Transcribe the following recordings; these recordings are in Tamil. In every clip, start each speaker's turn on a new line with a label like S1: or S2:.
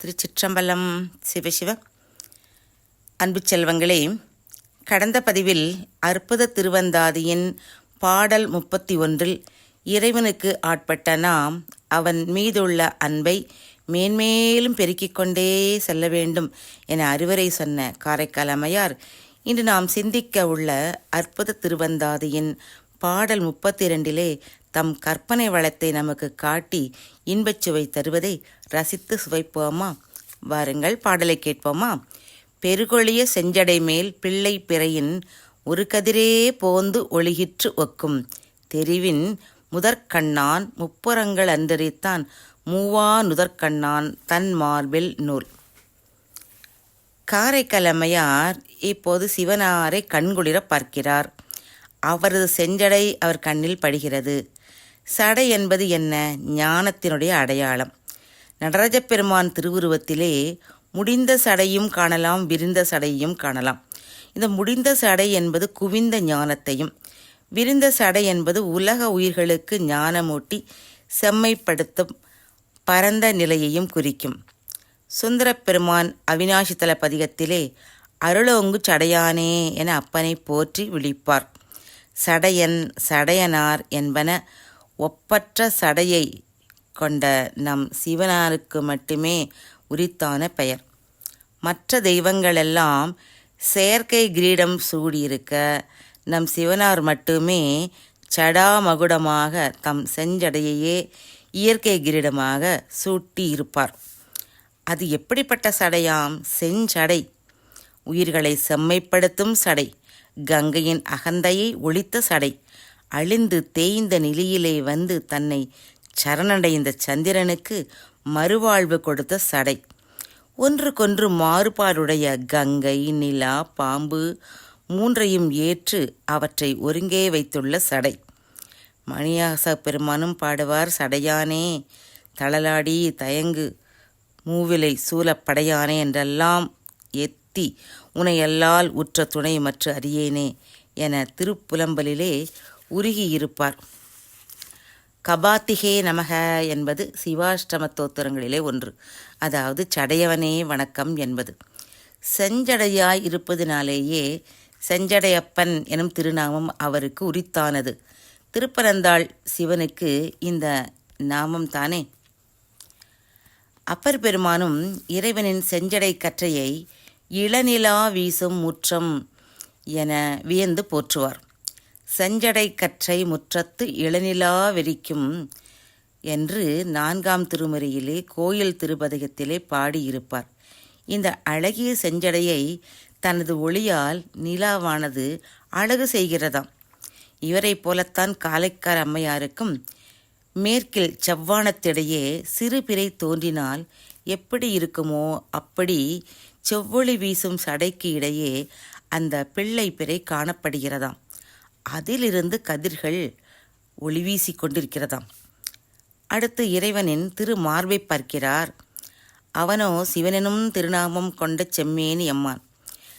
S1: திருச்சிற்றம்பலம் சிவசிவ அன்பு செல்வங்களே கடந்த பதிவில் அற்புத திருவந்தாதியின் பாடல் முப்பத்தி ஒன்றில் இறைவனுக்கு ஆட்பட்ட நாம் அவன் மீதுள்ள அன்பை மேன்மேலும் பெருக்கிக் கொண்டே செல்ல வேண்டும் என அறிவுரை சொன்ன காரைக்கால் அம்மையார் இன்று நாம் சிந்திக்க உள்ள அற்புத திருவந்தாதியின் பாடல் முப்பத்தி இரண்டிலே தம் கற்பனை வளத்தை நமக்கு காட்டி இன்பச் சுவை தருவதை ரசித்து சுவைப்போமா? வாருங்கள் பாடலை கேட்போமா? பெருகொழிய செஞ்சடை மேல் பிள்ளை பிறையின் ஒரு கதிரே போந்து ஒளிகிற்று ஒக்கும். தெரிவின் முதற்கண்ணான் முப்புறங்கள் அன்றறித்தான் மூவா நுதற்கண்ணான் தன் மார்பில் நூல். காரைக்கலமையார் இப்போது சிவனாரை கண்குளிர பார்க்கிறார். அவரது செஞ்சடை அவர் கண்ணில் படுகிறது. சடை என்பது என்ன? ஞானத்தினுடைய அடையாளம். நடராஜ பெருமான் திருவுருவத்திலே முடிந்த சடையும் காணலாம் விரிந்த சடையும் காணலாம். இந்த முடிந்த சடை என்பது குவிந்த ஞானத்தையும் விரிந்த சடை என்பது உலக உயிர்களுக்கு ஞானமூட்டி செம்மைப்படுத்தும் பரந்த நிலையையும் குறிக்கும். சுந்தரப்பெருமான் அவினாசித்தல பதிகத்திலே அருளோங்கு சடையானே என அப்பனை போற்றி விழிப்பார். சடையன் சடையனார் என்பன ஒப்பற்ற சடையை கொண்ட நம் சிவனாருக்கு மட்டுமே உரித்தான பெயர். மற்ற தெய்வங்களெல்லாம் செயற்கை கிரீடம் சூடியிருக்க நம் சிவனார் மட்டுமே சடாமகுடமாக தம் செஞ்சடையையே இயற்கை கிரீடமாக சூட்டி இருப்பார் அது எப்படிப்பட்ட சடையாம்? செஞ்சடை. உயிர்களை செம்மைப்படுத்தும் சடை. கங்கையின் அகந்தையை ஒழித்த சடை. அழிந்து தேய்ந்த நிலையிலே வந்து தன்னை சரணடைந்த சந்திரனுக்கு மறுவாழ்வு கொடுத்த சடை. ஒன்றுக்கொன்று மாறுபாடுடைய கங்கை நிலா பாம்பு மூன்றையும் ஏற்று அவற்றை ஒருங்கே வைத்துள்ள சடை. மணியாச பெருமானும் பாடுவார் சடையானே தளலாடி தயங்கு மூவிலை சூலப்படையானே என்றெல்லாம் எத்தி உனையல்லால் உற்ற துணை மற்ற அறியேனே என திருப்புலம்பலிலே உருகியிருப்பார். கபாத்திகே நமக என்பது சிவாஷ்டம தோத்திரங்களிலே ஒன்று. அதாவது சடையவனே வணக்கம் என்பது. செஞ்சடையாய் இருப்பதினாலேயே செஞ்சடையப்பன் எனும் திருநாமம் அவருக்கு உரித்தானது. திருப்பரந்தாள் சிவனுக்கு இந்த நாமம் தானே? அப்பர் பெருமானும் இறைவனின் செஞ்சடை கற்றையை இளநிலா வீசும் முற்றம் என வியந்து போற்றுவார். செஞ்சடை கற்றை முற்றத்து இளநிலா வெறிக்கும் என்று நான்காம் திருமுறையிலே கோயில் திருப்பதிகத்திலே பாடியிருப்பார். இந்த அழகிய செஞ்சடையை தனது ஒளியால் நிலாவானது அழகு செய்கிறதாம். இவரைப் போலத்தான் காலைக்கார் அம்மையாருக்கும் மேற்கில் செவ்வானத்திடையே சிறு பிறை தோன்றினால் எப்படி இருக்குமோ அப்படி செவ்வொளி வீசும் சடைக்கு இடையே அந்த பிள்ளை பிறை காணப்படுகிறதாம். அதிலிருந்து கதிர்கள் ஒளி வீசி கொண்டிருக்கிறதாம். அடுத்து இறைவனின் திரு மார்பை பார்க்கிறார். அவனோ சிவனெனும் திருநாமம் கொண்ட செம்மேனி அம்மான்.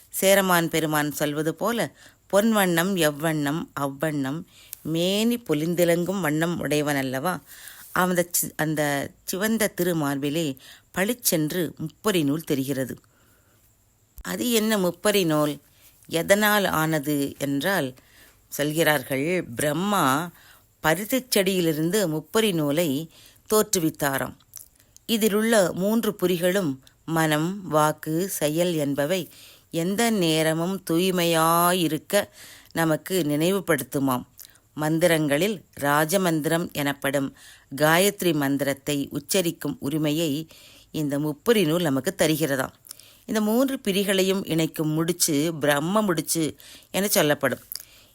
S1: சேரமான் பெருமான் சொல்வது போல பொன் வண்ணம் எவ்வண்ணம் அவ்வண்ணம் மேனி பொலிந்திலங்கும் வண்ணம் உடையவன் அல்லவா? அந்த சி- அந்த சிவந்த திருமார்பிலே பளிச்சென்று முப்பரி நூல் தெரிகிறது. அது என்ன முப்பரி நூல்? எதனால் ஆனது என்றால் சொல்கிறார்கள். பிரம்மா பருத்திச் செடியிலிருந்து முப்பரி நூலை தோற்றுவித்தாராம். இதிலுள்ள மூன்று புரிகளும் மனம் வாக்கு செயல் என்பவை எந்த நேரமும் தூய்மையாயிருக்க நமக்கு நினைவுபடுத்துமாம். மந்திரங்களில் ராஜமந்திரம் எனப்படும் காயத்ரி மந்திரத்தை உச்சரிக்கும் உரிமையை இந்த முப்பரி நூல் நமக்கு தருகிறதாம். இந்த மூன்று பிரிகளையும் இணைக்கும் முடிச்சு பிரம்ம முடிச்சு என சொல்லப்படும்.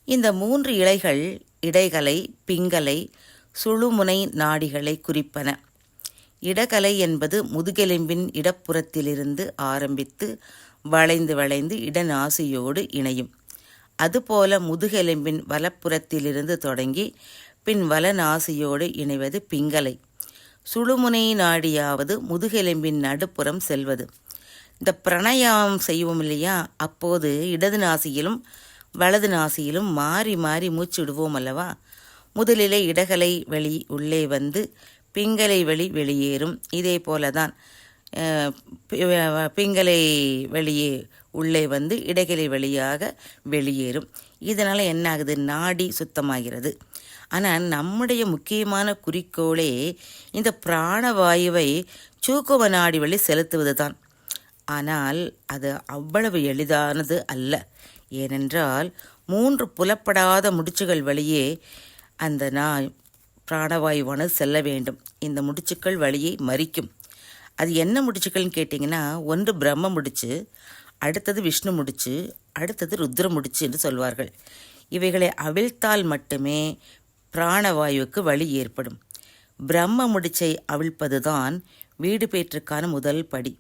S1: இந்த மூன்று இலைகள் இடைகலை பிங்கலை சுழுமுனை நாடிகளை குறிப்பன. இடகலை என்பது முதுகெலும்பின் இடப்புறத்திலிருந்து ஆரம்பித்து வளைந்து வளைந்து இடநாசியோடு இணையும். அதுபோல முதுகெலும்பின் வலப்புறத்திலிருந்து தொடங்கி பின் வலநாசியோடு இணைவது பிங்கலை. சுழுமுனை நாடியாவது முதுகெலும்பின் நடுப்புறம் செல்வது. இந்த பிரணயாமம் செய்வோம் இல்லையா? அப்போது இடது நாசியிலும் வலது நாசியிலும் மாறி மாறி மூச்சு விடுவோம் அல்லவா? முதலிலே இடகலை வெளி உள்ளே வந்து பிங்கலை வெளி வெளியேறும். இதே போல தான் பிங்கலை வெளியே உள்ளே வந்து இடகலை வழியாக வெளியேறும். இதனால் என்ன ஆகுது நாடி சுத்தமாகிறது. ஆனால் நம்முடைய முக்கியமான குறிக்கோளே இந்த பிராணவாயுவை சூக்குவ நாடி வழி செலுத்துவது தான் ஆனால் அது அவ்வளவு எளிதானது அல்ல. ஏனென்றால் மூன்று புலப்படாத முடிச்சுகள் வழியே அந்த நாய் பிராணவாயுவானது செல்ல வேண்டும். இந்த முடிச்சுக்கள் வழியை மறிக்கும் அது என்ன முடிச்சுக்கள்னு கேட்டிங்கன்னா ஒன்று பிரம்ம முடிச்சு அடுத்தது விஷ்ணு முடிச்சு அடுத்தது ருத்ர முடிச்சு என்று சொல்வார்கள். இவைகளை அவிழ்த்தால் மட்டுமே பிராணவாயுவுக்கு வழி ஏற்படும். பிரம்ம முடிச்சை அவிழ்ப்பதுதான் வீடு பேற்றுக்கான முதல் படி.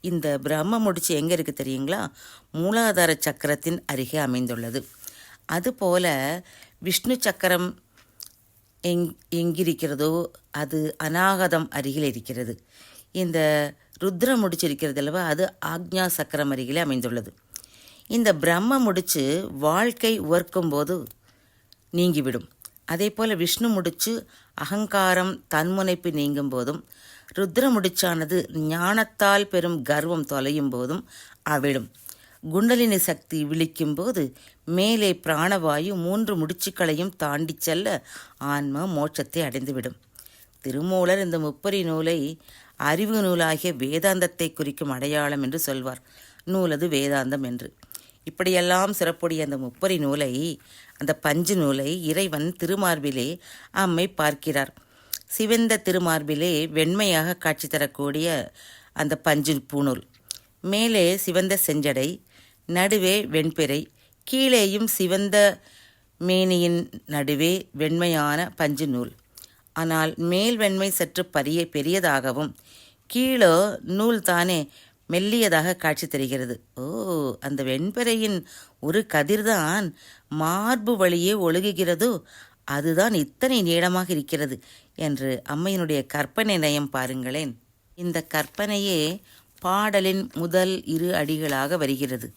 S1: இந்த பிரம்ம முடிச்சு எங்கே இருக்குது தெரியுங்களா? மூலாதார சக்கரத்தின் அருகே அமைந்துள்ளது. அதுபோல விஷ்ணு சக்கரம் எங் எங்கிருக்கிறதோ அது அநாகதம் அருகில் இருக்கிறது. இந்த ருத்ரம் முடிச்சு இருக்கிறது அல்லவா? அது ஆக்ஞா சக்கரம் அருகிலே அமைந்துள்ளது. இந்த பிரம்ம முடிச்சு வாழ்க்கை உவர்க்கும் போது நீங்கிவிடும். அதே போல் விஷ்ணு முடிச்சு அகங்காரம் தன்முனைப்பு நீங்கும் போதும் ருத்ர முடிச்சானது ஞானத்தால் பெறும் கர்வம் தொலையும் போதும் அவிழும். குண்டலினி சக்தி விழிக்கும் போது மேலே பிராணவாயு மூன்று முடிச்சுக்களையும் தாண்டி செல்ல ஆன்மா மோட்சத்தை அடைந்துவிடும். திருமூலர் இந்த முப்பரி நூலை அறிவு நூலாகிய வேதாந்தத்தை குறிக்கும் அடையாளம் என்று சொல்வார். நூலது வேதாந்தம் என்று. இப்படியெல்லாம் சிறப்புடைய அந்த முப்பரி நூலை அந்த பஞ்சு நூலை இறைவன் திருமார்பிலே அம்மை பார்க்கிறார். சிவந்த திருமார்பிலே வெண்மையாக காட்சி தரக்கூடிய அந்த பஞ்சு பூணூல் மேலே சிவந்த செஞ்சடை நடுவே வெண்பிறை கீழேயும் சிவந்த மேனியின் நடுவே வெண்மையான பஞ்சு நூல் ஆனால் மேல் வெண்மை சற்று பரிய பெரியதாகவும் கீழோ நூல் தானே மெல்லியதாக காட்சி தருகிறது. ஓ அந்த வெண்பிறையின் ஒரு கதிர்தான் மார்பு வழியே ஒழுகுகிறதோ அதுதான் இத்தனை நீளமாக இருக்கிறது. என்று அம்மையினுடைய கற்பனை நயம் பாருங்களேன். இந்த கற்பனையே பாடலின் முதல் இரு அடிகளாக வருகிறது.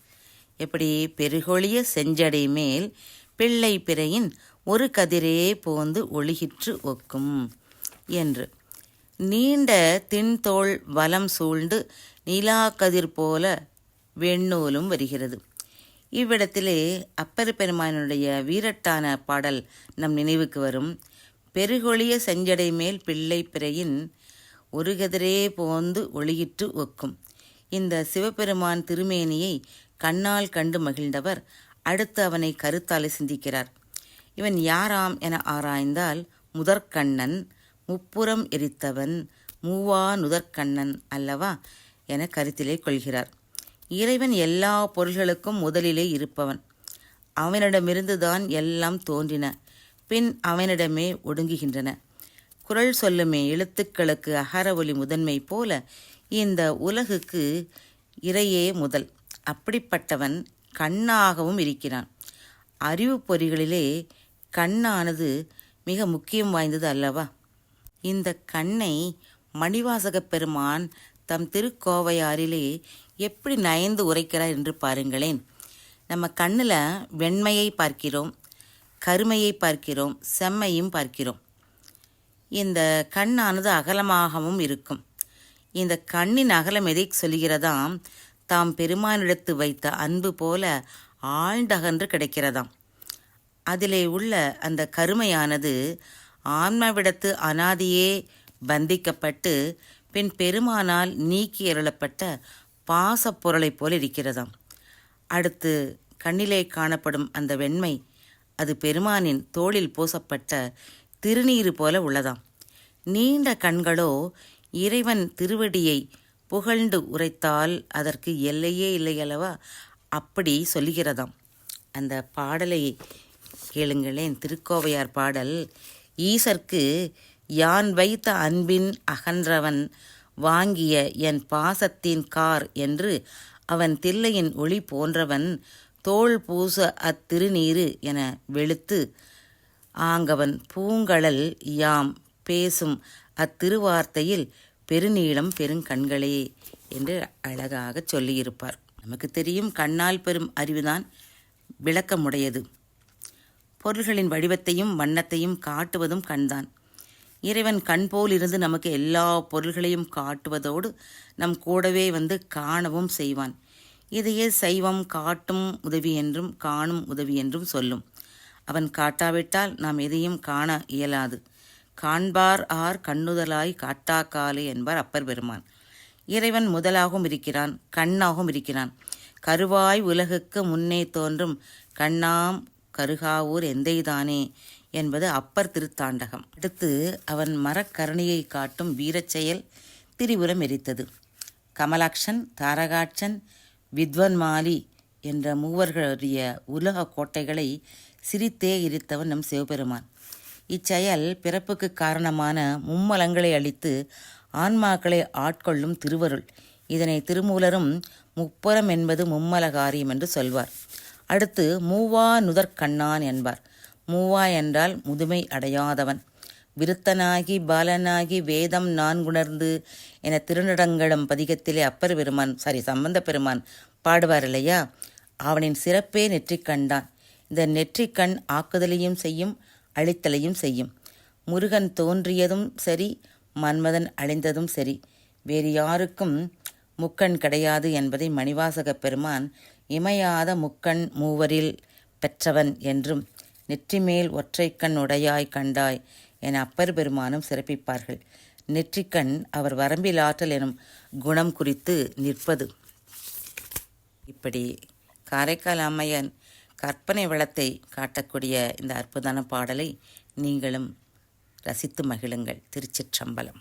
S1: எப்படி? பெருகொழிய செஞ்சடை மேல் பிள்ளை பிறையின் ஒரு கதிரே போந்து ஒளிகிற்று ஒக்கும் என்று. நீண்ட தின்தோள் வலம் சூழ்ந்து நிலாக்கதிர் போல வெண்ணூலும் வருகிறது. இவ்விடத்திலே அப்பர் பெருமானுடைய வீரட்டான பாடல் நம் நினைவுக்கு வரும். பெருகொழிய செஞ்சடை மேல் பிள்ளை பிறையின் ஒரு கதிரே போந்து ஒளியிட்டு ஒக்கும். இந்த சிவபெருமான் திருமேனியை கண்ணால் கண்டு மகிழ்ந்தவர் அடுத்து அவனை கருத்தாலே சிந்திக்கிறார். இவன் யாராம் என ஆராய்ந்தால் முதற்கண்ணன் முப்புறம் எரித்தவன் மூவா நுதற்கண்ணன் அல்லவா என கருத்திலே கொள்கிறார். இறைவன் எல்லா பொருள்களுக்கும் முதலிலே இருப்பவன். அவனிடமிருந்துதான் எல்லாம் தோன்றின. பின் அவனிடமே ஒடுங்குகின்றன. குரல் சொல்லுமே எழுத்துக்களுக்கு அகர ஒலி முதன்மை போல இந்த உலகுக்கு இறையே முதல். அப்படிப்பட்டவன் கண்ணாகவும் இருக்கிறான். அறிவு பொறிகளிலே கண்ணானது மிக முக்கியம் வாய்ந்தது அல்லவா? இந்த கண்ணை மணிவாசகப் பெருமான் தம் திருக்கோவையாரிலே எப்படி நயந்து உரைக்கிறார் என்று பாருங்களேன். நம்ம கண்ணில் வெண்மையை பார்க்கிறோம். கருமையை பார்க்கிறோம் செம்மையும் பார்க்கிறோம். இந்த கண்ணானது அகலமாகவும் இருக்கும். இந்த கண்ணின் அகலம் எதை சொல்கிறதாம்? தாம் பெருமானிடத்து வைத்த அன்பு போல ஆழ்ந்தகன்று கிடைக்கிறதாம். அதிலே உள்ள அந்த கருமையானது ஆன்மாவிடத்து அனாதியே பந்திக்கப்பட்டு பின் பெருமானால் நீக்கி எறளப்பட்ட பாசப்பொருளைப் போல இருக்கிறதாம். அடுத்து கண்ணிலே காணப்படும் அந்த வெண்மை அது பெருமானின் தோளில் பூசப்பட்ட திருநீறு போல உள்ளதாம். நீண்ட கண்களோ இறைவன் திருவடியை புகழ்ந்து உரைத்தால் அதற்கு எல்லையே இல்லையல்லவா? அப்படி சொல்லுகிறதாம். அந்த பாடலை கேளுங்களேன். திருக்கோவையார் பாடல் ஈசர்க்கு யான் வைத்த அன்பின் அகன்றவன் வாங்கிய என் பாசத்தின் கார் என்று அவன் தில்லையின் ஒளி போன்றவன் தோள் பூச அத்திருநீரு என வெளுத்து ஆங்கவன் பூங்கழல் யாம் பேசும் அத்திருவார்த்தையில் பெருநீளம் பெருங்கண்களே என்று அழகாக சொல்லியிருப்பார். நமக்கு தெரியும் கண்ணால் பெறும் அறிவுதான் விளக்கமுடையது. பொருள்களின் வடிவத்தையும் வண்ணத்தையும் காட்டுவதும் கண்தான். இறைவன் கண் போல் இருந்து நமக்கு எல்லா பொருள்களையும் காட்டுவதோடு நம் கூடவே வந்து காணவும் செய்வான். இதையே சைவம் காட்டும் உதவி என்றும் காணும் உதவி என்றும் சொல்லும். அவன் காட்டாவிட்டால் நாம் எதையும் காண இயலாது. காண்பார் ஆர் கண்ணுதலாய் காட்டாக்காலே என்பார் அப்பர் பெருமான். இறைவன் முதலாகவும் இருக்கிறான் கண்ணாகவும் இருக்கிறான். கருவாய் உலகுக்கு முன்னே தோன்றும் கண்ணாம் கருகாவூர் எந்தைதானே என்பது அப்பர் திருத்தாண்டகம். அடுத்து அவன் மரக்கருணையை காட்டும் வீரச்செயல் திரிபுரம் எரித்தது. கமலாட்சன் தாரகாட்சன் வித்வன்மாலி என்ற மூவர்களுடைய உலக கோட்டைகளை சிரித்தே இருத்தவன் நம் சிவபெருமான். இச்செயல் பிறப்புக்கு காரணமான மும்மலங்களை அளித்து ஆன்மாக்களை ஆட்கொள்ளும் திருவருள். இதனை திருமூலரும் முப்புறம் என்பது மும்மல காரியம் என்று சொல்வார். அடுத்து மூவா நுதற்கண்ணான் என்பார். மூவா என்றால் முதுமை அடையாதவன். விருத்தனாகி பாலனாகி வேதம் நான்குணர்ந்து என திருநடங்களம் பதிகத்திலே அப்பர் பெருமான் சாரி சம்பந்த பெருமான் பாடுவார் இல்லையா? அவனின் சிறப்பே நெற்றிக் கண்டான் இந்த நெற்றிக் கண் ஆக்குதலையும் செய்யும் அழித்தலையும் செய்யும். முருகன் தோன்றியதும் சரி மன்மதன் அழிந்ததும் சரி. வேறு யாருக்கும் முக்கண் கிடையாது என்பதை மணிவாசகப் பெருமான் இமையாத முக்கண் மூவரில் பெற்றவன் என்றும் நெற்றிமேல் ஒற்றைக்கண் உடையாய் கண்டாய் என அப்பர் பெருமானும் சிறப்பிப்பார்கள். நெற்றிக்கண் அவர் வரம்பில் ஆற்றல் எனும் குணம் குறித்து நிற்பது. இப்படி காரைக்கால் அம்மையன் கற்பனை வளத்தை காட்டக்கூடிய இந்த அற்புதமான பாடலை நீங்களும் ரசித்து மகிழுங்கள். திருச்சிற்றம்பலம்.